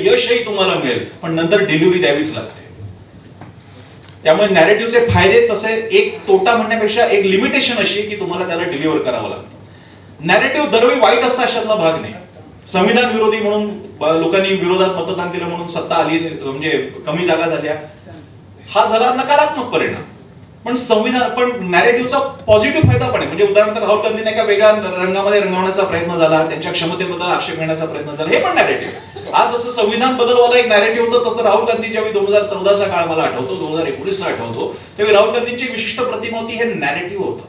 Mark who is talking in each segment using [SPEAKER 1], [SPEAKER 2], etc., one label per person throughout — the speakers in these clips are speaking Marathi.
[SPEAKER 1] यशही तुम्हाला मिळेल पण नंतर डिलिव्हरी द्यावीच लागते. त्यामुळे नॅरेटिव्हचे फायदे तसे एक तोटा म्हणण्यापेक्षा एक लिमिटेशन अशी की तुम्हाला त्याला डिलिव्हर करावं लागतं. नॅरेटिव्ह दरवेळी वाईट असतं अशातला भाग नाही. संविधान विरोधी म्हणून लोकांनी विरोधात मतदान केलं म्हणून सत्ता आली म्हणजे कमी जागा झाल्या. हा झाला नकारात्मक परिणाम. पण संविधान पण नॅरेटिव्हचा पॉझिटिव्ह फायदा पण आहे. म्हणजे उदाहरणार्थ राहुल गांधींना एका वेगळ्या रंगामध्ये रंगवण्याचा प्रयत्न झाला त्यांच्या क्षमतेबद्दल आक्षेप घेण्याचा प्रयत्न झाला हे पण नॅरेटिव्ह आज जसं संविधान बदलवाला एक नॅरेटिव्ह होतं तसं राहुल गांधी ज्यावेळी दोन हजार चौदाचा काळ मला आठवतो दोन हजार एकोणीसचा आठवतो त्यावेळी राहुल गांधींची विशिष्ट प्रतिमा होती हे नॅरेटिव्ह होतं.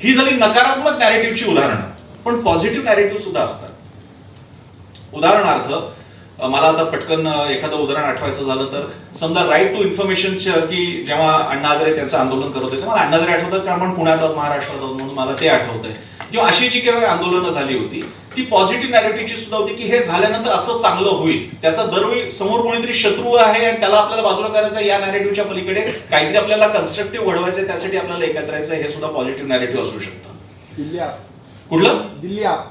[SPEAKER 1] ही झाली नकारात्मक नॅरेटिव्हची उदाहरणं. पण पॉझिटिव्ह नॅरेटिव्ह सुद्धा असतात. उदाहरणार्थ मला आता पटकन एखादं उदाहरण आठवायचं झालं तर समजा राईट टू इन्फॉर्मेशन की जेव्हा अण्णा हजारे त्यांचं आंदोलन करत होते मला अण्णा हजारे आठवतात कारण आपण पुण्यात आहोत महाराष्ट्रात आहोत म्हणून मला ते आठवतंय. किंवा अशी जी काही आंदोलनं झाली होती ती पॉझिटिव्ह नॅरेटिव्हची सुद्धा होती की हे झाल्यानंतर असं चांगलं होईल. त्याचा दरवेळी समोर कोणीतरी शत्रू आहे आणि त्याला आपल्याला बाजूला करायचं या नॅरेटिव्हच्या पलीकडे काहीतरी आपल्याला कन्स्ट्रक्टिव्ह घडवायचं त्यासाठी आपल्याला एकत्र यायचं हे सुद्धा पॉझिटिव्ह नॅरेटिव्ह असू शकतं. कुठलं?
[SPEAKER 2] दिल्ली आप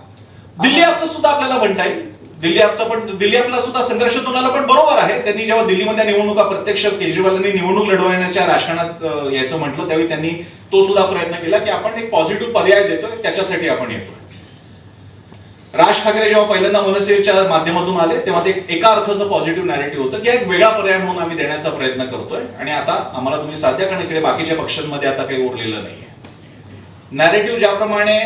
[SPEAKER 1] दिल्ली ॲपचं सुद्धा आपल्याला म्हणता येईल. दिल्ली आपचा पण दिल्ली आपला सुद्धा संघर्ष तुम्हाला पण बरोबर आहे. त्यांनी जेव्हा दिल्लीमध्ये निवडणुका प्रत्यक्ष केजरीवालांनी निवडणूक लढवण्याच्या राजकारणात यायचं म्हटलं त्यावेळी त्यांनी तो सुद्धा प्रयत्न केला की आपण एक पॉझिटिव्ह पर्याय देतोय त्याच्यासाठी आपण येतोय. राज ठाकरे जेव्हा पहिल्यांदा मनसेच्या माध्यमातून आले तेव्हा ते एका अर्थाचं पॉझिटिव्ह नॅरेटिव्ह होतं की एक वेगळा पर्याय म्हणून आम्ही देण्याचा प्रयत्न करतोय. आणि आता आम्हाला तुम्ही साध्या कारण इकडे बाकीच्या पक्षांमध्ये आता काही उरलेलं नाहीये. नॅरेटिव्ह ज्याप्रमाणे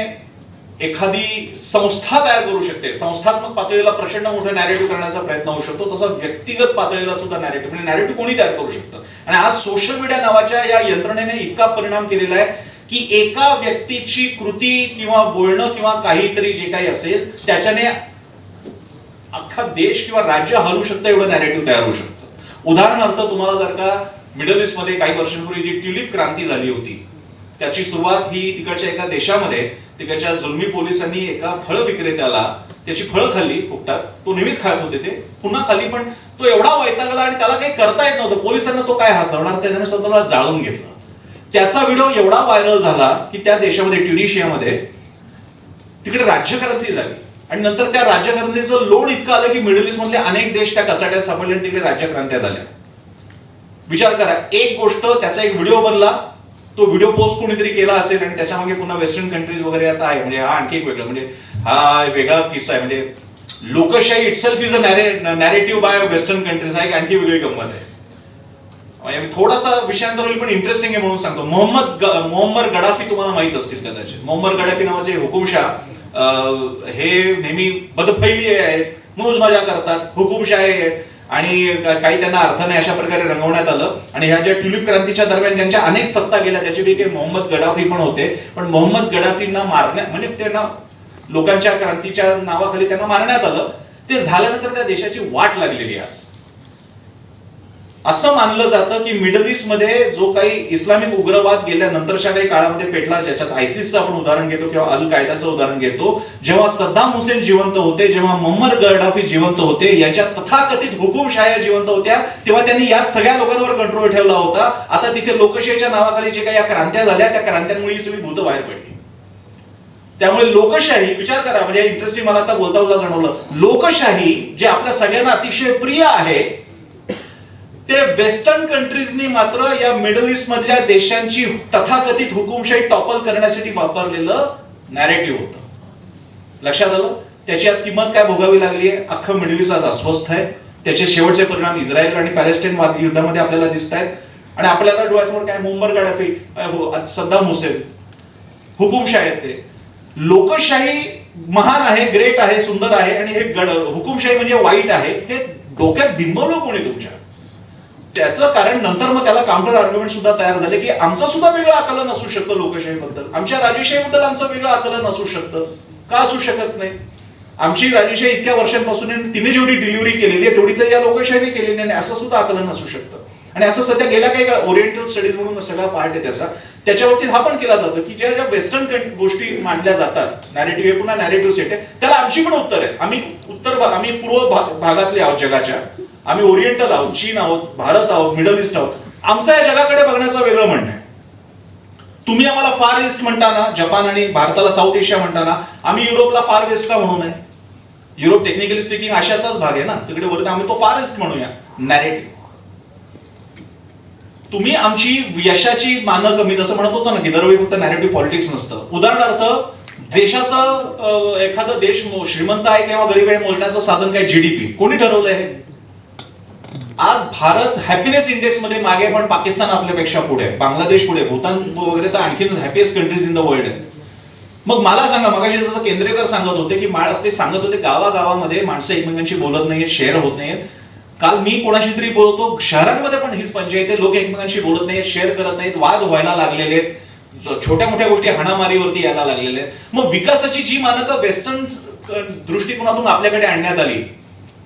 [SPEAKER 1] एखादी संस्था तयार करू शकते. संस्थात्मक पातळीला प्रचंड मोठं नॅरेटिव्ह करण्याचा प्रयत्न होऊ शकतो. तसा व्यक्तिगत पातळीला सुद्धा नॅरेटिव्ह म्हणजे नॅरेटिव्ह कोणी तयार करू शकतं? आणि आज सोशल मीडिया नावाच्या या यंत्रणेने इतका परिणाम केलेला आहे की एका व्यक्तीची कृती किंवा बोलणं किंवा काहीतरी जे काही असेल त्याच्याने अख्खा देश किंवा राज्य हलू शकतं एवढं नॅरेटिव्ह तयार होऊ शकतं. उदाहरणार्थ तुम्हाला जर का मिडल ईस्टमध्ये काही वर्षांपूर्वी जी ट्युलिप क्रांती झाली होती त्याची सुरुवात ही तिकडच्या एका देशामध्ये तिकडच्या जुलमी पोलिसांनी एका फळ विक्रेत्याला त्याची फळं खाल्ली फुकटात. तो नेहमीच खात होते ते पुन्हा खाली पण तो एवढा वैतागला आणि त्याला काही करता येत नव्हतं. पोलिसांना तो काय हाताळणार? त्याने स्वतःला जाळून घेतलं. त्याचा व्हिडिओ एवढा व्हायरल झाला की त्या देशामध्ये ट्युनिशियामध्ये तिकडे राज्यक्रांती झाली. आणि नंतर त्या राज्यक्रांतीचं लोड इतकं आलं की मिडल ईस्ट मधले अनेक देश त्या कसाट्यात सापडले आणि तिकडे राज्यक्रांत्या झाल्या. विचार करा एक गोष्ट त्याचा एक व्हिडिओ बनला तो व्हिडिओ पोस्ट कोणीतरी केला असेल आणि त्याच्यामागे पुन्हा वेस्टर्न कंट्रीज वगैरे आता आहे. म्हणजे हा आणखी एक वेगळं म्हणजे हा वेगळा किस्सा आहे. म्हणजे लोकशाही itself is a narrative by western countries आहे आणखी वेगळी गंमत आहे. म्हणजे मी थोडासा विषयांतर होईल पण इंटरेस्टिंग आहे म्हणून सांगतो. मोहम्मद मोहम्मद गडाफी तुम्हाला माहीत असतील कदाचित. मोहम्मद गडाफी नावाचे हुकुमशाह हे नेहमी बदफैली आहेत मौज मजा करतात हुकुमशाही आहेत. आणि काही त्यांना अर्थ नाही अशा प्रकारे रंगवण्यात आलं. आणि ह्या ज्या ट्युलिप क्रांतीच्या दरम्यान ज्यांच्या अनेक सत्ता गेल्या त्याच्यापैकी मोहम्मद गडाफी पण होते. पण मोहम्मद गडाफींना मारण्या म्हणजे त्यांना लोकांच्या क्रांतीच्या नावाखाली त्यांना मारण्यात आलं. ते झाल्यानंतर त्या देशाची वाट लागलेली आहे आज. असं मानलं जातं की मिडल ईस्टमध्ये जो काही इस्लामिक उग्रवाद गेल्या नंतरच्या काही काळामध्ये पेटला ज्याच्यात आयसिसचं आपण उदाहरण घेतो किंवा अल कायदाचं उदाहरण घेतो जेव्हा सद्दाम हुसेन जिवंत होते जेव्हा मम्मर गडाफी जिवंत होते याच्या तथाकथित हुकुमशाह्या जिवंत होत्या तेव्हा त्यांनी या सगळ्या लोकांवर कंट्रोल ठेवला होता. आता तिथे लोकशाहीच्या नावाखाली जे काही या क्रांत्या झाल्या त्या क्रांत्यांमुळे ही सगळी भूत बाहेर पडली. त्यामुळे लोकशाही विचार करा म्हणजे इंटरेस्टिंग मला आता बोलता बोलता जाणवलं. लोकशाही जे आपल्या सगळ्यांना अतिशय प्रिय आहे ते वेस्टर्न कंट्रीजनी मात्र या मिडल ईस्ट मधल्या देशांची तथाकथित हुकुमशाही टॉपल करण्यासाठी वापरलेलं नॅरेटिव्ह होतं. लक्षात आलं? त्याची आज किंमत काय भोगावी लागली आहे? अख्खं मिडल ईस्ट आज अस्वस्थ आहे. त्याचे शेवटचे परिणाम इस्रायल आणि पॅलेस्टाईन युद्धामध्ये आपल्याला दिसत आहेत आणि आपल्याला डोळ्यासमोर काय? मुंबर गडाफी हो, सद्दाम हुसेन. हुकुमशाही आहेत ते. लोकशाही महान आहे ग्रेट आहे सुंदर आहे आणि हे गड हुकुमशाही म्हणजे वाईट आहे. हे डोक्यात बिंबवलं कोणी तुमच्या? त्याचं कारण नंतर मग त्याला काउंटर आर्ग्युमेंट सुद्धा तयार झाले की आमचं सुद्धा वेगळं आकलन असू शकतं लोकशाहीबद्दल. आमच्या राजेशाहीबद्दल आमचं वेगळं आकलन असू शकतं. का असू शकत नाही? आमची राजेशाही इतक्या वर्षांपासून तिने जेवढी डिलिव्हरी केलेली आहे तेवढी तर या लोकशाहीने केलेली नाही असं सुद्धा आकलन असू शकतं. आणि असं सध्या गेल्या काही ओरिएंटल स्टडीज म्हणून सगळा पार्ट आहे त्याचा. त्याच्या बाबतीत हा पण केला जातो की ज्या ज्या वेस्टर्न गोष्टी मांडल्या जातात नॅरेटिव्ह हे पुन्हा नॅरेटिव्ह सेट आहे त्याला आमची पण उत्तर आहे. आम्ही उत्तर भाग आम्ही पूर्व भागातले आहोत जगाच्या. आम्ही ओरिएंटल आहोत चीन आहोत भारत आहोत मिडल ईस्ट आहोत. आमचं या जगाकडे बघण्याचं वेगळं म्हणणं आहे. तुम्ही आम्हाला फार ईस्ट म्हणताना जपान आणि भारताला साऊथ एशिया म्हणताना आम्ही युरोपला फार वेस्ट का म्हणू नये युरोप टेक्निकली स्पीकिंग आशियाचाच भाग आहे ना तिकडे वरती आम्ही तो फार ईस्ट म्हणूया नॅरेटिव्ह तुम्ही आमची यशाची मानक मी जसं म्हणत होतो ना की दरवेळी फक्त नॅरेटिव्ह पॉलिटिक्स नसतं. उदाहरणार्थ देशाचा एखादा देश मो- श्रीमंत आहे किंवा गरीब आहे मोजण्याचं साधन काय जीडीपी कोणी ठरवलंय आहे आज भारत हॅपीनेस इंडेक्समध्ये मागे पण पाकिस्तान आपल्यापेक्षा पुढे आहे. बांगलादेश पुढे भूतान वगैरे तर आणखीन happiest countries in the world आहे मग मला सांगा मगाशी जसं केंद्रेकर सांगत होते की माणस ते सांगत होते गावागावामध्ये माणसं एकमेकांशी बोलत नाहीयेत शेअर होत नाहीयेत. काल मी कोणाशी तरी बोलतो शहरांमध्ये पण हीच पंचायत आहे लोक एकमेकांशी बोलत नाहीत शेअर करत नाहीत वाद व्हायला लागलेले आहेत. छोट्या मोठ्या गोष्टी हाणामारीवरती यायला लागलेल्या आहेत. मग विकासाची जी मानकं वेस्टर्न दृष्टिकोनातून आपल्याकडे आणण्यात आली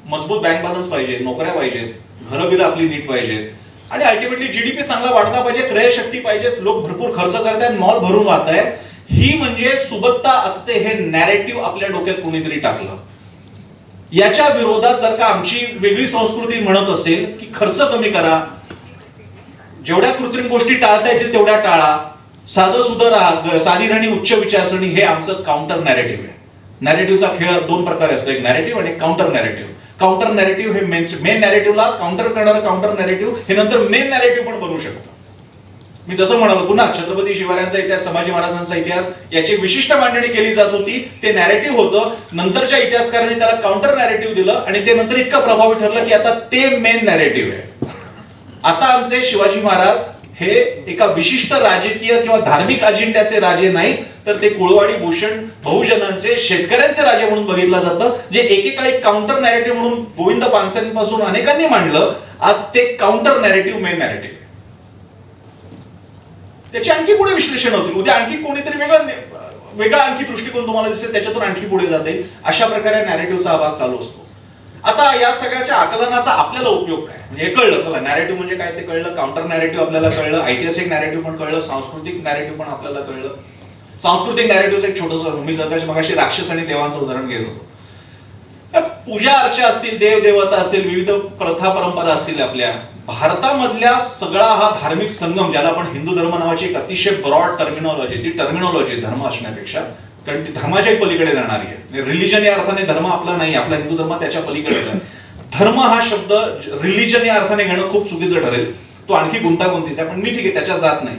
[SPEAKER 1] मजबूत बँक बॅलन्स पाहिजे नोकऱ्या पाहिजेत. घरं बिलं आपली नीट पाहिजेत आणि अल्टिमेटली जीडीपी चांगला वाढता पाहिजे क्रय शक्ती पाहिजे लोक भरपूर खर्च करतायत मॉल भरून वाहत आहेत. ही म्हणजे सुबत्ता असते हे नॅरेटिव्ह आपल्या डोक्यात कोणीतरी टाकलं. याच्या विरोधात जर का आमची वेगळी संस्कृती म्हणत असेल की खर्च कमी करा जेवढ्या कृत्रिम गोष्टी टाळता येतील तेवढ्या टाळा साधं सुधं राहा साधी राहणी उच्च विचारसरणी हे आमचं काउंटर नॅरेटिव्ह आहे. नॅरेटिव्हचा खेळ दोन प्रकारे असतो एक नॅरेटिव्ह आणि काउंटर नॅरेटिव्ह काउंटर नॅरेटिव्ह हे मेन मेन नॅरेटिव्हला काउंटर करणारं काउंटर नॅरेटिव्ह हे नंतर मेन नॅरेटिव्ह पण बनू शकतं मी जसं म्हणालो पुन्हा छत्रपती शिवरायांचा इतिहास संभाजी महाराजांचा इतिहास याची विशिष्ट मांडणी केली जात होती. ते नॅरेटिव्ह होतं. नंतरच्या इतिहासकारांनी त्याला काउंटर नॅरेटिव्ह दिलं आणि ते नंतर इतकं प्रभावी ठरलं की आता ते मेन नॅरेटिव्ह आहे. आता आमचे शिवाजी महाराज हे एका विशिष्ट राजकीय किंवा धार्मिक अजेंड्याचे राजे नाहीत तर ते कुळवाडी भूषण बहुजनांचे शेतकऱ्यांचे राजे म्हणून बघितलं जातं जे एकेकाळी काउंटर नॅरेटिव्ह म्हणून गोविंद पानसरेंपासून अनेकांनी मांडलं. आज ते काउंटर नॅरेटिव्ह मेन नॅरेटिव्ह त्याचे आणखी पुढे विश्लेषण होतील. उद्या आणखी कोणीतरी वेगळा वेगळा आणखी दृष्टिकोन तुम्हाला दिसेल त्याच्यातून आणखी पुढे जाते अशा प्रकारे नॅरेटिव्हचा हा भाग चालू असतो. आता या सगळ्याच्या आकलनाचा आपल्याला उपयोग काय? म्हणजे हे कळलं चला नॅरेटिव्ह म्हणजे काय ते कळलं काउंटर नॅरेटिव्ह आपल्याला कळलं ऐतिहासिक नॅरेटिव्ह पण कळलं सांस्कृतिक नॅरेटिव्ह पण आपल्याला कळलं. सांस्कृतिक नॅरेटिव्ह एक छोटस मी जगाशी मगाशी राक्षस आणि देवांचं उदाहरण घेत होतो. पूजा अर्चा असतील देव देवता असतील विविध प्रथा परंपरा असतील आपल्या भारतामधल्या सगळा हा धार्मिक संगम ज्याला आपण हिंदू धर्म नावाची एक अतिशय ब्रॉड टर्मिनॉलॉजी ती टर्मिनॉलॉजी धर्म असण्यापेक्षा कारण ती धर्माच्याही पलीकडे जाणारी आहे. म्हणजे रिलिजन या अर्थाने धर्म आपला नाही आपला हिंदू धर्म त्याच्या पलीकडेच आहे. धर्म हा शब्द रिलिजन या अर्थाने घेणं खूप चुकीचं ठरेल. तो आणखी गुंतागुंतीचा आहे पण मी ठीक आहे त्याच्यात जात नाही.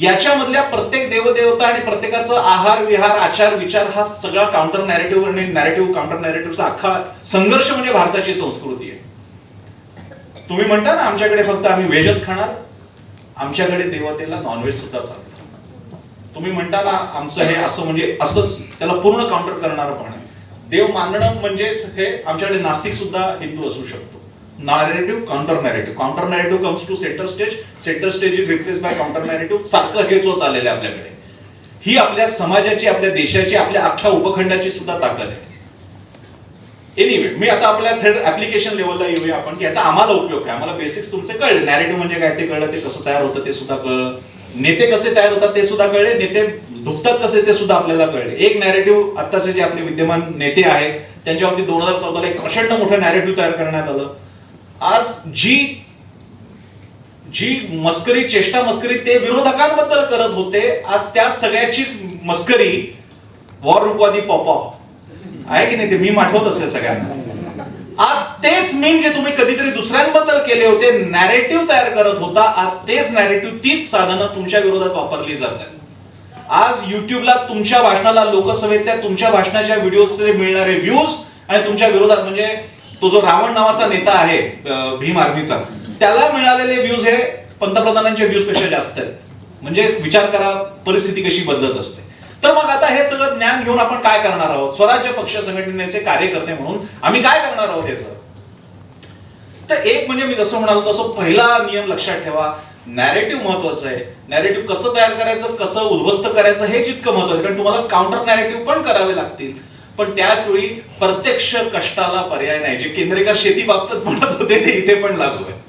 [SPEAKER 1] याच्यामधल्या प्रत्येक देवदेवता आणि प्रत्येकाचं आहार विहार आचार विचार हा सगळा काउंटर नॅरेटिव्ह आणि नॅरेटिव्ह काउंटर नॅरेटिव्हचा अख्खा संघर्ष म्हणजे भारताची संस्कृती आहे. तुम्ही म्हणता ना आमच्याकडे फक्त आम्ही व्हेजच खाणार आमच्याकडे देवतेला नॉनव्हेज सुद्धा चालतं. तुम्ही म्हणता ना आमचं हे असं म्हणजे असंच त्याला पूर्ण काउंटर करणारं पण आहे. देव मानणं म्हणजेच हे आमच्याकडे नास्तिक सुद्धा हिंदू असू शकतो. Narrative counter narrative counter narrative comes to centre stage centre stage is replace by counter narrative सारखं हेच होत आलेलं आहे आपल्याकडे. ही आपल्या समाजाची आपल्या देशाची आपल्या अख्ख्या उपखंडाची सुद्धा ताकद आहे. एनिवे मी आता आपल्या थेट ऍप्लिकेशन लेवलला येऊया आपण की याचा आम्हाला उपयोग काय? आम्हाला बेसिक्स तुमचे कळले. नॅरेटिव्ह म्हणजे काय ते कळलं ते कसं तयार होतं ते सुद्धा कळलं नेते कसे तयार होतात ते सुद्धा कळले नेते दुखतात कसे ते सुद्धा आपल्याला कळले. एक नॅरेटिव्ह आत्ताचे जे आपले विद्यमान नेते आहेत त्यांच्या बाबतीत दोन हजार चौदाला एक प्रचंड मोठं नॅरेटिव्ह तयार करण्यात आलं. आज जी जी मस्करी चेष्टा मस्करी ते विरोधकांबद्दल करत होते आज त्या सगळ्याचीच मस्करी वॉर रूपवादी पॉपॉ आहे की नाही ते? मी आठवत असेल सगळ्यांना. आज तेच मीम जे तुम्ही कधीतरी दुसऱ्यांबद्दल केले होते नॅरेटिव्ह तयार करत होता आज तेच नॅरेटिव्ह तीच साधनं तुमच्या विरोधात वापरली जातात. आज युट्यूबला तुमच्या भाषणाला लोकसभेतल्या तुमच्या भाषणाच्या व्हिडिओचे मिळणारे व्ह्यूज आणि तुमच्या विरोधात म्हणजे तो जो रावण नावाचा नेता आहे भीम आर्मीचा त्याला मिळालेले व्ह्यूज हे पंतप्रधानांच्या व्ह्यूजपेक्षा जास्त आहेत. म्हणजे विचार करा परिस्थिती कशी बदलत असते. तर मग आता हे सगळं ज्ञान घेऊन आपण काय करणार आहोत? स्वराज्य पक्ष संघटनेचे कार्यकर्ते म्हणून आम्ही काय करणार आहोत याचं? तर एक म्हणजे मी जसं म्हणालो तसं पहिला नियम लक्षात ठेवा. नॅरेटिव्ह महत्वाचं आहे. नॅरेटिव्ह कसं तयार करायचं कसं उद्ध्वस्त करायचं हे जितकं महत्वाचं आहे. कारण तुम्हाला काउंटर नॅरेटिव्ह पण करावे लागतील. पण त्याच वेळी प्रत्यक्ष कष्टाला पर्याय नाही. जे केंद्रेकर शेती बाबतीत म्हणत होते ते इथे पण लागू आहे.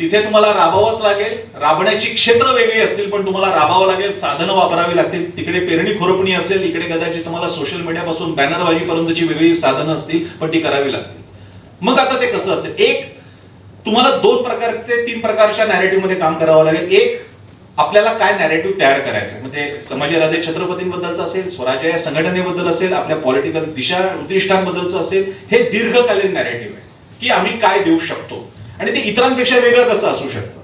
[SPEAKER 1] तिथे तुम्हाला राबावंच लागेल. राबण्याची क्षेत्र वेगळी असतील पण तुम्हाला राबावं लागेल. साधनं वापरावी लागतील. तिकडे पेरणी खोरपणी असेल इकडे कदाचित तुम्हाला सोशल मीडियापासून बॅनरबाजी पर्यंतची वेगळी साधनं असतील पण ती करावी लागतील. मग आता ते कसं असेल? एक तुम्हाला दोन प्रकारचे तीन प्रकारच्या नॅरेटिव्हमध्ये काम करावं लागेल. एक आपल्याला काय नॅरेटिव्ह तयार करायचं आहे. मग ते छत्रपतींबद्दलचं असेल स्वराज्य या संघटनेबद्दल असेल आपल्या पॉलिटिकल दिशा उद्दिष्टांबद्दलचं असेल हे दीर्घकालीन नॅरेटिव्ह आहे की आम्ही काय देऊ शकतो? आणि ते इतरांपेक्षा वेगळं कसं असू शकतं?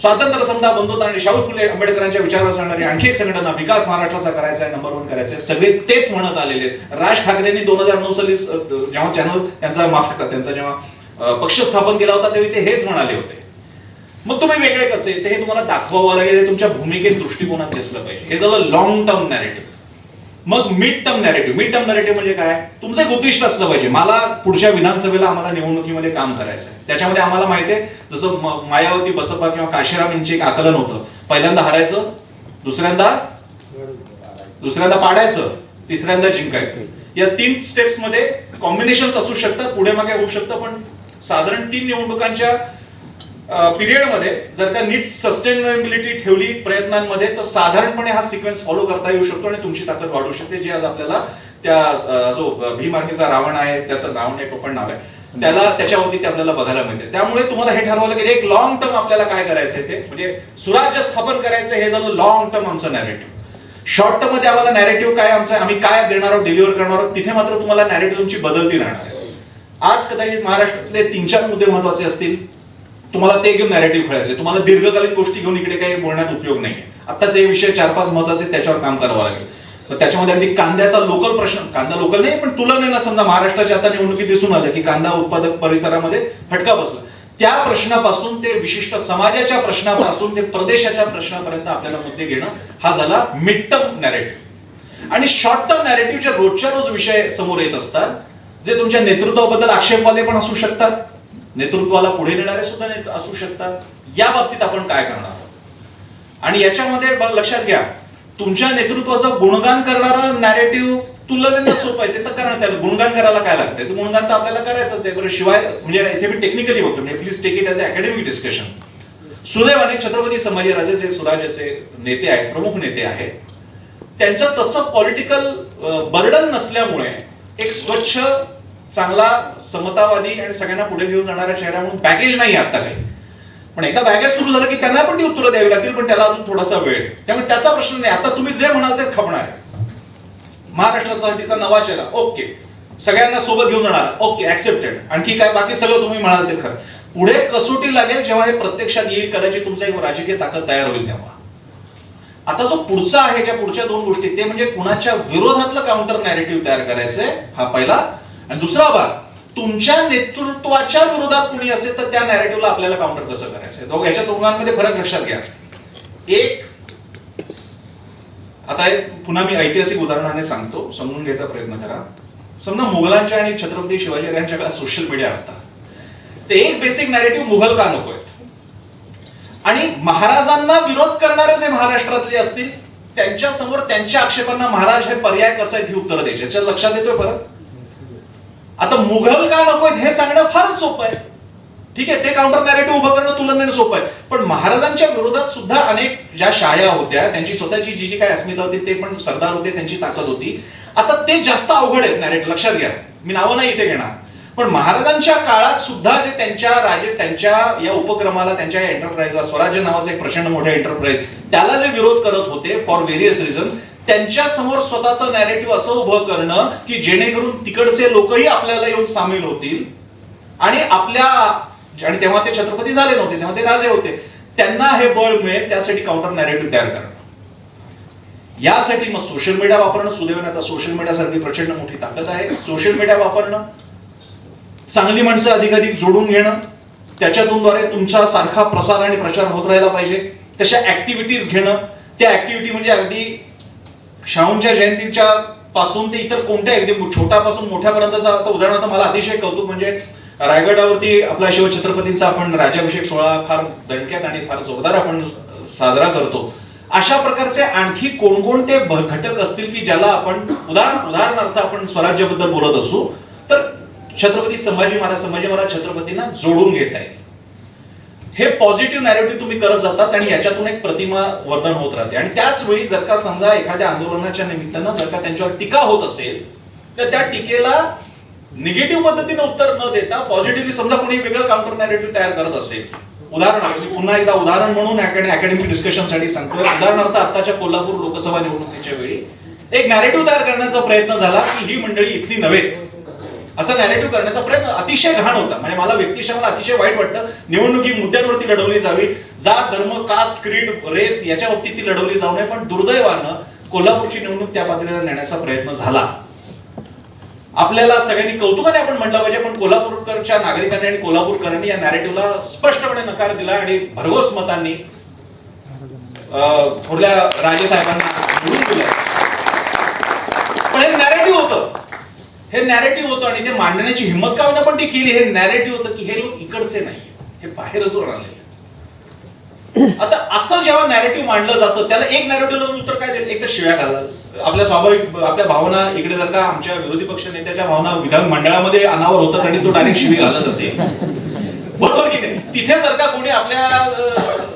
[SPEAKER 1] स्वातंत्र्य समता बंधुता आणि शाहू फुले आंबेडकरांच्या विचारावर सांगणारी आणखी एक संघटना विकास महाराष्ट्राचा करायचा आहे नंबर वन करायचा आहे. सगळे तेच म्हणत आलेले राज ठाकरेंनी दोन हजार नऊ साली जेव्हा चॅनल त्यांचा माफ करा त्यांचा जेव्हा पक्ष स्थापन केला होता तेव्हा ते हेच म्हणाले होते. मग तुम्ही वेगळे कसे? ते हे तुम्हाला दाखवावं लागेल तुमच्या भूमिकेत दृष्टिकोनात दिसलं पाहिजे. हे झालं लॉंग टर्म नॅरेटिव्ह मग mid term narrative mid term narrative म्हणजे काय? तुमचं एक उद्दिष्ट असलं पाहिजे. मला पुढच्या विधानसभेला आम्हाला निवडणुकीमध्ये काम करायचं आहे त्याच्यामध्ये आम्हाला माहिती आहे जसं मायावती बसपा किंवा काशीराम यांचे एक आकलन होतं. पहिल्यांदा हरायचं दुसऱ्यांदा दुसऱ्यांदा पाडायचं तिसऱ्यांदा जिंकायचं. या तीन स्टेप्समध्ये कॉम्बिनेशन असू शकतात पुढे मागे होऊ शकतं पण साधारण तीन निवडणुकांच्या पिरियडमध्ये जर का नीट सस्टेनेबिलिटी ठेवली प्रयत्नांमध्ये तर साधारणपणे हा सिक्वेन्स फॉलो करता येऊ शकतो आणि तुमची ताकद वाढू शकते. जी आज आपल्याला त्या जो भीमार्गीचा रावण आहे त्याचं रावण नाही पण नाव आहे. त्याला त्याच्यावरती ते आपल्याला बघायला मिळते. त्यामुळे तुम्हाला हे ठरवलं की एक लॉंग टर्म आपल्याला काय करायचं ते? म्हणजे सुराज्य स्थापन करायचं हे झालं लॉंग टर्म आमचं नॅरेटिव्ह शॉर्ट टर्ममध्ये आम्हाला नॅरेटिव्ह काय आमचं आम्ही काय देणार आहोत डिलिव्हर करणार आहोत तिथे मात्र तुम्हाला नॅरेटिव्ह तुमची बदलती राहणार आहे. आज कदाचित महाराष्ट्रातले तीन चार मुद्दे महत्त्वाचे असतील. तुम्हाला ते घेऊन नॅरेटिव्ह खेळायचे तुम्हाला दीर्घकालीन गोष्टी घेऊन इकडे काही बोलण्यात उपयोग नाही आत्ताच हे विषय चार पाच महत्त्वाचे त्याच्यावर काम करावं लागेल. तर त्याच्यामध्ये अगदी कांद्याचा लोकल प्रश्न कांदा लोकल नाही पण तुलनेनं समजा महाराष्ट्राच्या आता निवडणुकीत दिसून आलं की कांदा उत्पादक परिसरामध्ये फटका बसला. त्या प्रश्नापासून ते विशिष्ट समाजाच्या प्रश्नापासून ते प्रदेशाच्या प्रश्नापर्यंत आपल्याला मुद्दे घेणं हा झाला मिड टर्म नॅरेटिव्ह आणि शॉर्ट टर्म नॅरेटिव्ह जे रोजच्या रोज विषय समोर येत असतात जे तुमच्या नेतृत्वाबद्दल आक्षेपवाले पण असू शकतात नेतृत्वाला पुढे नेणारे सुद्धा नेत- असू शकतात. या बाबतीत आपण काय करणार आहोत? आणि याच्यामध्ये बघ लक्षात घ्या. तुमच्या नेतृत्वाचं गुणगान करणारा नॅरेटिव्ह तुलनेनं सोपं आहे. ते तर करा त्याला. गुणगान करायला काय लागतंय? ते गुणगान तर आपल्याला करायचंच आहे. बरं शिवाय म्हणजे इथे मी टेक्निकली बघतो. म्हणजे please take it as academic discussion सुदैवाने छत्रपती संभाजीराजे जे स्वराज्याचे नेते आहेत प्रमुख नेते आहेत त्यांचं तसं पॉलिटिकल बर्डन नसल्यामुळे एक स्वच्छ चांगला समतावादी आणि सगळ्यांना पुढे घेऊन जाणारा चेहरा म्हणून बॅगेज नाही आता काही. पण एकदा बॅगेज सुरू झालं की त्यांना पण ती उत्तरं द्यावी लागतील पण त्याला अजून थोडासा वेळ त्यामुळे त्याचा प्रश्न नाही. आता तुम्ही जे म्हणाल तेच खपणार आहे. महाराष्ट्रासाठीचा नवा चेहरा. ओके. सगळ्यांना सोबत घेऊन जाणार. ओके ऍक्सेप्टेड आणखी काय? बाकी सगळं तुम्ही म्हणाल ते खरं. पुढे कसोटी लागेल जेव्हा हे प्रत्यक्षात येईल कदाचित तुमचा एक राजकीय ताकद तयार होईल तेव्हा. आता जो पुढचा आहे ज्या पुढच्या दोन गोष्टी ते म्हणजे कुणाच्या विरोधातलं काउंटर नॅरेटिव्ह तयार करायचंय हा पहिला आणि दुसरा भाग तुमच्या नेतृत्वाच्या विरोधात कुणी असेल तर त्या नॅरेटिव्हला आपल्याला काउंटर कसं करायचं? दोघ याच्या दोघांमध्ये फरक लक्षात घ्या. एक आता एक पुन्हा मी ऐतिहासिक उदाहरणाने सांगतो समजून घ्यायचा प्रयत्न करा. समजा मुघलांच्या आणि छत्रपती शिवाजी यांच्या काळात सोशल मीडिया असतात. ते एक बेसिक नॅरेटिव्ह मुघल का नको आहेत? आणि महाराजांना विरोध करणारे जे महाराष्ट्रातले असतील त्यांच्यासमोर त्यांच्या आक्षेपांना महाराज हे पर्याय कसं आहेत ही उत्तर द्यायची याच्या लक्षात येतोय परत? आता मुघल का नकोय हे सांगणं फारच सोपं आहे. ठीक आहे ते काउंटर नॅरेटिव्ह उभं करणं तुलनेने सोपं आहे. पण महाराजांच्या विरोधात सुद्धा अनेक ज्या शाळा होत्या त्यांची स्वतःची जी जी काय अस्मिता होती ते पण सरदार होते त्यांची ताकद होती. आता ते जास्त अवघड आहेत नॅरेटिव्ह लक्षात घ्या. मी नावं नाही इथे घेणार. पण महाराजांच्या काळात सुद्धा जे त्यांच्या राजे त्यांच्या या उपक्रमाला त्यांच्या या एंटरप्राइजला स्वराज्य नावाचं एक प्रचंड मोठं एंटरप्राइज त्याला जे विरोध करत होते फॉर व्हेरियस रिझन्स त्यांच्यासमोर स्वतःचं नॅरेटिव्ह असं उभं करणं की जेणेकरून तिकडचे लोकही आपल्याला येऊन सामील होतील. आणि आपल्या आणि तेव्हा ते छत्रपती झाले नव्हते तेव्हा ते राजे होते. त्यांना हे बळ मिळेल त्यासाठी काउंटर नॅरेटिव्ह तयार करणं. यासाठी मग सोशल मीडिया वापरणं सुदैवाने आता सोशल मीडियासारखी प्रचंड मोठी ताकद आहे. सोशल मीडिया वापरणं चांगली माणसं अधिकाधिक जोडून घेणं त्याच्यातून तुमचा सारखा प्रसार आणि प्रचार होत राहिला पाहिजे. तशा ऍक्टिव्हिटीज घेणं त्या ऍक्टिव्हिटी म्हणजे अगदी शाहूंच्या जयंतीच्या पासून ते इतर कोणत्या अगदी छोट्यापासून मोठ्यापर्यंतचा आता उदाहरणार्थ मला अतिशय कौतुक म्हणजे रायगडावरती आपला शिवछत्रपतींचा आपण राज्याभिषेक सोहळा फार दणक्यात आणि फार जोरदार आपण साजरा करतो. अशा प्रकारचे आणखी कोणकोणते घटक असतील की ज्याला आपण उदाहरण उदाहरणार्थ आपण स्वराज्याबद्दल बोलत असू तर छत्रपती संभाजी महाराज संभाजी महाराज छत्रपतींना जोडून घेत आहे हे पॉझिटिव्ह नॅरेटिव्ह तुम्ही करत जातात आणि याच्यातून एक प्रतिमा वर्धन होत राहते. आणि त्याच वेळी जर का समजा एखाद्या आंदोलनाच्या निमित्तानं जर का त्यांच्यावर टीका होत असेल तर त्या टीकेला निगेटिव्ह पद्धतीने उत्तर न देता पॉझिटिव्हली समजा कोणी वेगळं काउंटर नॅरेटिव्ह तयार करत असेल. उदाहरणार्थ पुन्हा एकदा उदाहरण म्हणून अकॅडमिक डिस्कशनसाठी सांगतो उदाहरणार्थ आताच्या कोल्हापूर लोकसभा निवडणुकीच्या वेळी एक नॅरेटिव्ह तयार करण्याचा प्रयत्न झाला की ही मंडळी इथली नव्हे. असा नॅरेटिव्ह करण्याचा प्रयत्न अतिशय घाण होता. म्हणजे मला व्यक्तिशः मला अतिशय वाईट वाटतं निवडणुकी मुद्द्यांवरती लढवली जावी. जात धर्म कास्ट क्रीड रेस याच्या बाबतीत ती लढवली जाऊ नये. पण दुर्दैवानं कोल्हापूरची निवडणूक त्या पातळीला नेण्याचा प्रयत्न झाला. आपल्याला सगळ्यांनी कौतुकाने आपण म्हटलं पाहिजे पण कोल्हापूरकरच्या नागरिकांनी आणि कोल्हापूरकरांनी या नॅरेटिव्हला स्पष्टपणे नकार दिला आणि भरघोस मतांनी अं, थोरल्या राजेसाहेबांना निवडून दिलं पण हे नॅरेटिव्ह होतं हे नॅरेटिव्ह होतं आणि ते मांडण्याची हिंमत का होईना पण ती केली. हे नॅरेटिव्ह होतं की हे लोक इकडचे नाही हे बाहेरच आलेले आता असं जेव्हा नॅरेटिव्ह मांडलं जातं त्याला एक नॅरेटिव्हला उत्तर काय देईल? एक तर शिव्या घालाल. आपल्या स्वाभाविक आपल्या भावना इकडे जर का आमच्या विरोधी पक्ष नेत्याच्या भावना विधान मंडळामध्ये अनावर होतात आणि तो डायरेक्ट शिवी घालत असेल. बरोबर की नाही? तिथे जर का कोणी आपल्या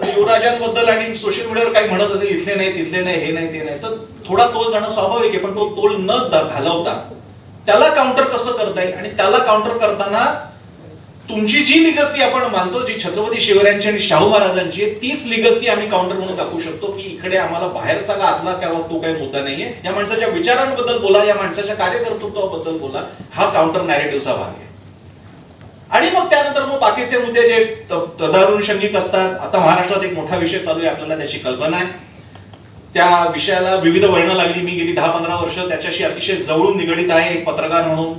[SPEAKER 1] युवराजांबद्दल आणि सोशल मीडियावर काही म्हणत असेल इथले नाही तिथले नाही हे नाही ते नाही तर थोडा तोल जाणं स्वाभाविक आहे पण तो तोल न घालवता त्याला काउंटर कसं करता येईल आणि त्याला काउंटर करताना तुमची जी लिगसी आपण मानतो जी छत्रपती शिवरायांची आणि शाहू महाराजांची आहे, तीच लिगसी आम्ही काउंटर म्हणून दाखवू शकतो की इकडे आम्हाला बाहेर सगळा आतला किंवा तो काही मुद्दा नाहीये. या माणसाच्या विचारांबद्दल बोला या माणसाच्या कार्यकर्तृत्वाबद्दल बोला हा काउंटर नॅरेटिव्हचा भाग आहे. आणि मग त्यानंतर मग बाकीचे मुद्दे जे तदारुण तदारुणशंगिक असतात आता महाराष्ट्रात एक मोठा विषय चालू आहे आपल्याला त्याची कल्पना आहे. त्या विषयाला विविध वळणं लागली. मी गेली दहा पंधरा वर्ष त्याच्याशी अतिशय जवळून निगडीत आहे एक पत्रकार म्हणून.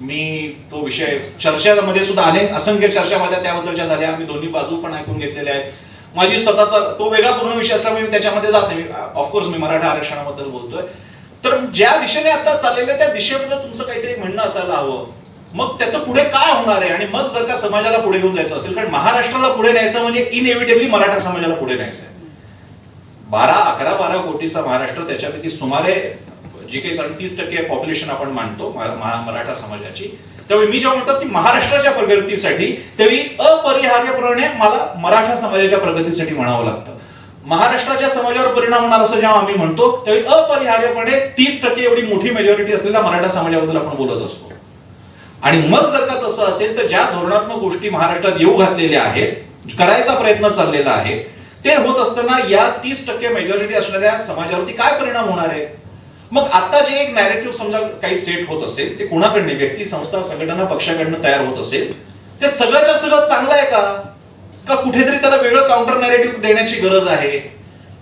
[SPEAKER 1] मी तो विषय चर्चेमध्ये सुद्धा अनेक असंख्य चर्चा माझ्या त्याबद्दलच्या झाल्या. मी दोन्ही बाजू पण ऐकून घेतलेल्या आहेत. माझी स्वतःचा तो वेगळा पूर्ण विषय असल्यामुळे मी त्याच्यामध्ये जात नाही. ऑफकोर्स मी मराठा आरक्षणाबद्दल बोलतोय. तर ज्या दिशेने आता चाललेलं त्या दिशेबद्दल तुमचं काहीतरी म्हणणं असायला हवं. मग त्याचं पुढे काय होणार आहे? आणि मग जर का समाजाला पुढे घेऊन जायचं असेल कारण महाराष्ट्राला पुढे न्यायचं म्हणजे इनएव्हिटेबली मराठा समाजाला पुढे न्यायचं आहे. बारा अकरा बारा कोटीचा महाराष्ट्र त्याच्यापैकी सुमारे जे काही साडे तीस टक्के पॉप्युलेशन आपण मानतो मराठा समाजाची त्यामुळे मी जेव्हा म्हणतो की महाराष्ट्राच्या प्रगतीसाठी त्यावेळी अपरिहार्यपणे मला मराठा समाजाच्या प्रगतीसाठी म्हणावं लागतं. महाराष्ट्राच्या समाजावर परिणाम होणार असं जेव्हा आम्ही म्हणतो त्यावेळी अपरिहार्यपणे तीस टक्के एवढी मोठी मेजॉरिटी असलेल्या मराठा समाजाबद्दल आपण बोलत असतो. आणि मग जर का तसं असेल तर ज्या धोरणात्मक गोष्टी महाराष्ट्रात येऊ घातलेल्या आहेत करायचा प्रयत्न चाललेला आहे ते होत असताना या तीस टक्के मेजॉरिटी असणाऱ्या समाजावरती काय परिणाम होणार आहे? मग आता जे एक नॅरेटिव्ह समजा काही सेट होत असेल ते कोणाकडनं व्यक्ती संस्था संघटना पक्षाकडनं तयार होत असेल ते सगळ्याच्या सगळं चांगलं आहे का? का कुठेतरी त्याला वेगळं काउंटर नॅरेटिव्ह देण्याची गरज आहे?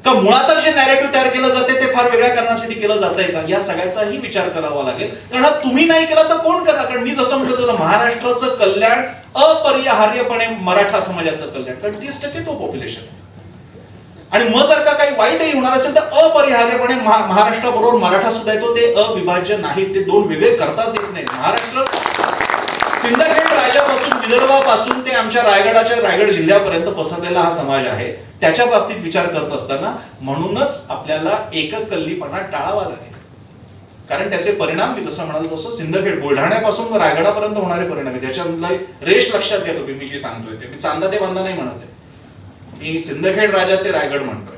[SPEAKER 1] का मुळातच जे नॅरेटिव्ह तयार केलं जाते ते फार वेगळ्या कारणासाठी केलं जात आहे का? या सगळ्याचाही विचार करावा लागेल. कारण हा तुम्ही नाही केला तर कोण करणार कारण मी जसं म्हणतो तसं महाराष्ट्राचं कल्याण अपरिहार्यपणे मराठा समाजाचं कल्याण. कारण तीस टक्के तो पॉप्युलेशन आहे. आणि मग जर का काही वाईटही होणार असेल तर अपरिहार्यपणे महाराष्ट्राबरोबर मराठा सुद्धा येतो. ते अविभाज्य नाही ते दोन वेगळे करताच येत नाही महाराष्ट्र सिंदखेड राजापासून विदर्भापासून ते आमच्या रायगडाच्या रायगड जिल्ह्यापर्यंत पसरलेला हा समाज आहे. त्याच्या बाबतीत विचार करत असताना म्हणूनच आपल्याला एककल्लीपणा टाळावा लागेल. कारण त्याचे परिणाम मी जसं म्हणालो तसं सिंदखेड बुलढाण्यापासून रायगडापर्यंत होणारे परिणाम आहे त्याच्यामधला रेश लक्षात घ्या तुम्ही मी जे सांगतोय ते. मी चांदा ते बांधा नाही म्हणत आहे. मी सिंदखेड राजा ते रायगड म्हणतोय.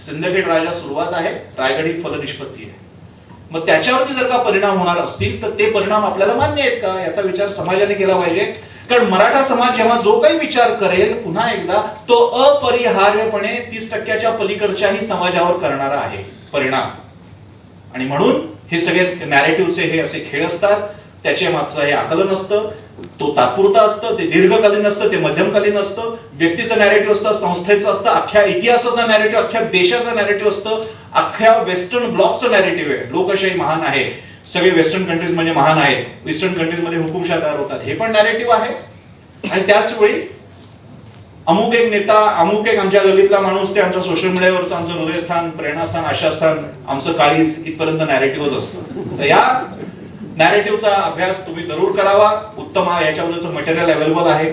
[SPEAKER 1] सिंदखेड राजा सुरुवात आहे रायगड ही फलनिष्पत्ती आहे. मग त्याच्यावरती जर का परिणाम होणार असतील तर ते परिणाम आपल्याला मान्य आहेत का? याचा विचार समाजाने केला पाहिजे. कारण मराठा समाज जेव्हा जो काही विचार करेल पुन्हा एकदा तो अपरिहार्यपणे तीस टक्क्याच्या पलीकडच्याही समाजावर करणारा आहे परिणाम. आणि म्हणून हे सगळे नॅरेटिव्हचे हे असे खेळ असतात त्याच्या मागचं हे आकलन असतं. तो तात्पुरता असतं ते दीर्घकालीन असतं ते मध्यमकालीन असतं व्यक्तीचं नॅरेटिव्ह असतं संस्थेचं असतं अख्ख्या इतिहासाचं नॅरेटिव्ह अख्ख्या देशाचं नॅरेटिव्ह असतं अख्ख्या वेस्टर्न ब्लॉकचं नॅरेटिव्ह आहे. लोकशाही महान आहे सगळे वेस्टर्न कंट्रीज म्हणजे महान आहेत. वेस्टर्न कंट्रीजमध्ये हुकुमशाह तयार होतात. हे पण नॅरेटिव्ह आहे. आणि त्याच वेळी अमुक एक नेता अमुक एक आमच्या गल्लीतला माणूस ते आमच्या सोशल मीडियावरचं आमचं हृदयस्थान प्रेरणास्थान आशास्थान आमचं काळीज इथपर्यंत नॅरेटिव्हच असतं. या नॅरेटिव्हचा अभ्यास तुम्ही जरूर करावा. उत्तम हा याच्याबद्दलचं मटेरियल अवेलेबल आहे.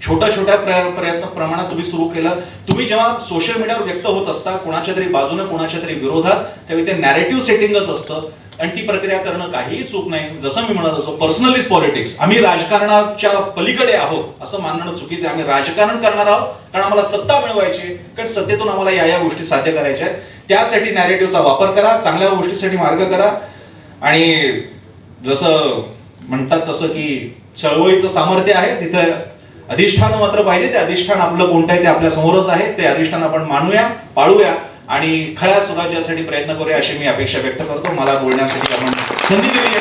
[SPEAKER 1] छोट्या छोट्या प्रयत्न प्रमाणात तुम्ही सुरू केलं. तुम्ही जेव्हा सोशल मीडियावर व्यक्त होत असता कोणाच्या तरी बाजूने कोणाच्या तरी विरोधात त्यावेळी ते नॅरेटिव्ह सेटिंगच असतं. आणि ती प्रक्रिया करणं काहीही चूक नाही. जसं मी म्हणत असतो पर्सनल इज पॉलिटिक्स आम्ही राजकारणाच्या पलीकडे आहोत असं मानणं चुकीचं आहे. आम्ही राजकारण करणार आहोत कारण आम्हाला सत्ता मिळवायची कारण सत्तेतून आम्हाला या या गोष्टी साध्य करायच्या आहेत. त्यासाठी नॅरेटिव्हचा वापर करा चांगल्या गोष्टीसाठी मार्ग करा. आणि जसं म्हणतात तसं की चळवळीचं सामर्थ्य आहे तिथं अधिष्ठान मात्र पाहिजे ते अधिष्ठान आपलं कोणतं आहे ते आपल्या समोरच आहे ते अधिष्ठान आपण मानूया पाळूया आणि खऱ्या स्वराज्यासाठी प्रयत्न करूया अशी मी अपेक्षा व्यक्त करतो. मला बोलण्यासाठी आपण संधी दिली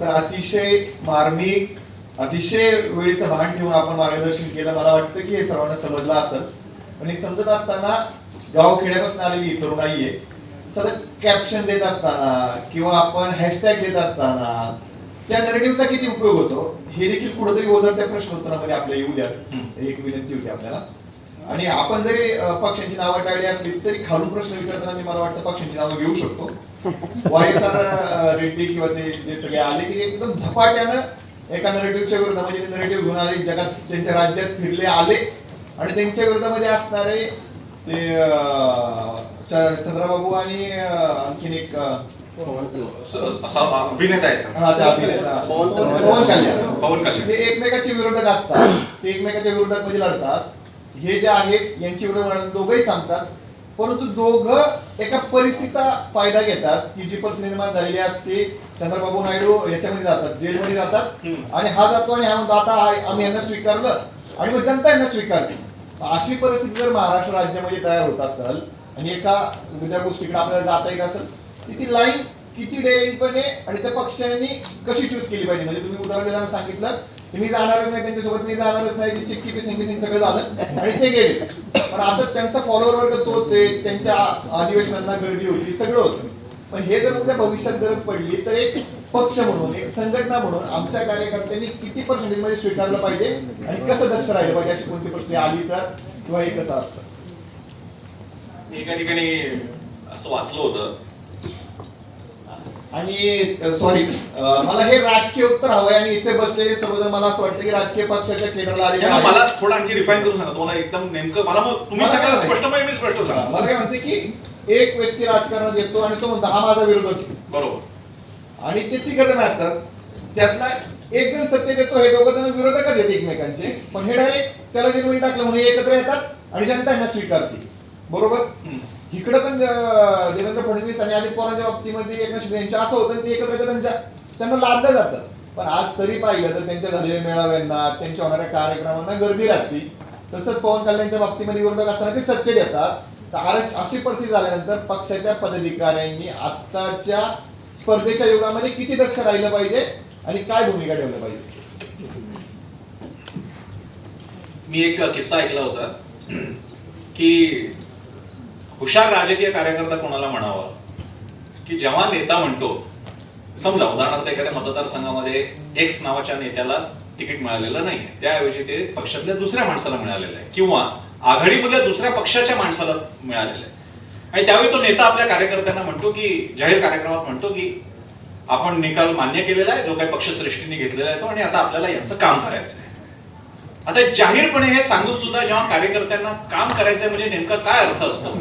[SPEAKER 2] तर अतिशय मार्मिक अतिशय वेळीचं भान ठेवून आपण मार्गदर्शन केलं. मला वाटतं की हे सर्वांना समजलं असेल. पण हे समजत असताना गाव खेड्यापासून आलेली तरुणाई आहे. सतत कॅप्शन देत असताना किंवा आपण हॅशटॅग देत असताना त्या नरेटिव्हचा किती उपयोग होतो? हे देखील कुठेतरी ओझर त्या प्रश्नोत्तरामध्ये आपल्या येऊ द्या. एक विनंती होती आपल्याला. आणि आपण जरी पक्षांची नावं टाळली असली तरी खालून प्रश्न विचारताना मी मला वाटतं पक्षांची नावं घेऊ शकतो. वाय एस आर रेड्डी किंवा ते जे सगळे आले की एकदम झपाट्यानं एका नरेटिव्हच्या विरोधामध्ये ते नरेटिव्ह घेऊन आले जगात त्यांच्या राज्यात फिरले आले. आणि त्यांच्या विरोधामध्ये असणारे ते चंद्रबाबू आणि आणखीन एक अ,
[SPEAKER 1] स- असा अभिनेता आहे का?
[SPEAKER 2] हा, ते अभिनेता.
[SPEAKER 3] पवन कल्याण.
[SPEAKER 2] पवन कल्याण.
[SPEAKER 1] पवन कल्याण.
[SPEAKER 2] ते एकमेकाचे विरोधक असतात. ते एकमेकाच्या विरोधात मध्ये लढतात. हे जे आहेत यांची विरोध दोघंही सांगतात. परंतु दोघं एका परिस्थितीचा फायदा घेतात की जी परिस्थिती निर्माण झालेली असते चंद्रबाबू नायडू याच्यामध्ये जातात जेलमध्ये जातात. आणि हा जातो आणि हा म्हणतो आता आम्ही यांना स्वीकारलं आणि मग जनता यांना स्वीकारली. अशी परिस्थिती जर महाराष्ट्र राज्यामध्ये तयार होत असेल आणि एका वेगळ्या गोष्टीकडे आपल्याला जाता येईल असेल तर ती लाईन किती डेअरिंगपणे आणि त्या पक्षांनी कशी चूज केली पाहिजे? म्हणजे तुम्ही उदाहरण देताना सांगितलं की मी जाणारच नाही त्यांच्यासोबत मी जाणारच नाही की चिक्की पिसिंग पिसिंग सगळं झालं आणि ते गेले. पण आता त्यांचा फॉलोअर वर्ग तोच आहे त्यांच्या अधिवेशनांना गर्दी होती सगळं होतं. पण हे जर उद्या भविष्यात गरज पडली तर एक पक्ष म्हणून एक संघटना म्हणून आमच्या कार्यकर्त्यांनी किती पर्सेंटेजमध्ये स्वीकारलं पाहिजे आणि कसं दक्ष राहिलं पाहिजे अशी कोणती प्रश्न आली तर किंवा हे कसं असतं?
[SPEAKER 1] एका ठिकाणी असं वाचलं होतं.
[SPEAKER 2] आणि सॉरी मला हे राजकीय उत्तर हवंय आणि इथे बसलेले सर्वजण मला असं वाटतं की राजकीय पक्षाच्या केंद्राला आहेत.
[SPEAKER 1] मला थोडं आणखी रिफाईन करून सांगा. तुम्हाला एकदम नेमकं मला मग तुम्ही
[SPEAKER 2] मला
[SPEAKER 1] सगळं
[SPEAKER 2] काय
[SPEAKER 1] स्पष्ट म्हणजे मी स्पष्ट
[SPEAKER 2] मला
[SPEAKER 1] सांगा
[SPEAKER 2] काय म्हणते की एक व्यक्ती राजकारणात येतो आणि तो म्हणतो हा माझा विरोधक.
[SPEAKER 1] बरोबर.
[SPEAKER 2] आणि ते तिघ जण असतात. त्यातला एक जण सत्तेत येतो हे दोघं जण विरोधकच आहेत एकमेकांचे. पण हे डायरेक्ट त्याला जे टाकलं म्हणून एकत्र येतात आणि जनता यांना स्वीकारते बरोबर. इकडं पण देवेंद्र फडणवीस आणि अजित पवारांच्या बाबतीमध्ये एकनाथ शिंदे यांच्या असं होतं ते एकत्र त्यांच्या त्यांना लादलं जातं. पण आज तरी पाहिलं तर त्यांच्या झालेल्या मेळाव्यांना त्यांच्या होणाऱ्या कार्यक्रमांना गर्दी राहते तसंच पवन कल्याणच्या बाबतीमध्ये विरोधक असताना ते सत्तेत येतात तर अशी परिस्थिती झाल्यानंतर पक्षाच्या पदाधिकाऱ्यांनी आत्ताच्या स्पर्धेच्या युगामध्ये किती दक्ष राहिलं पाहिजे आणि काय भूमिका ठेवलं पाहिजे?
[SPEAKER 1] मी एक किस्सा ऐकला होता की हुशार राजकीय कार्यकर्ता कोणाला म्हणावा? की जेव्हा नेता म्हणतो समजा उदाहरणार्थ एखाद्या मतदारसंघामध्ये एक्स नावाच्या नेत्याला तिकीट मिळालेलं नाही त्याऐवजी ते पक्षातल्या दुसऱ्या माणसाला मिळालेलं आहे किंवा आघाडीमधल्या दुसऱ्या पक्षाच्या माणसाला मिळालेलं आहे. आणि त्यावेळी तो नेता आपल्या कार्यकर्त्यांना म्हणतो की जाहीर कार्यक्रमात म्हणतो की आपण निकाल मान्य केलेला आहे जो काही पक्षश्रेष्ठींनी घेतलेला आहे तो आणि आता आपल्याला यांचं काम करायचं आहे आता जाहीरपणे हे सांगून सुद्धा जेव्हा कार्यकर्त्यांना काम करायचंय म्हणजे नेमका काय अर्थ असतो?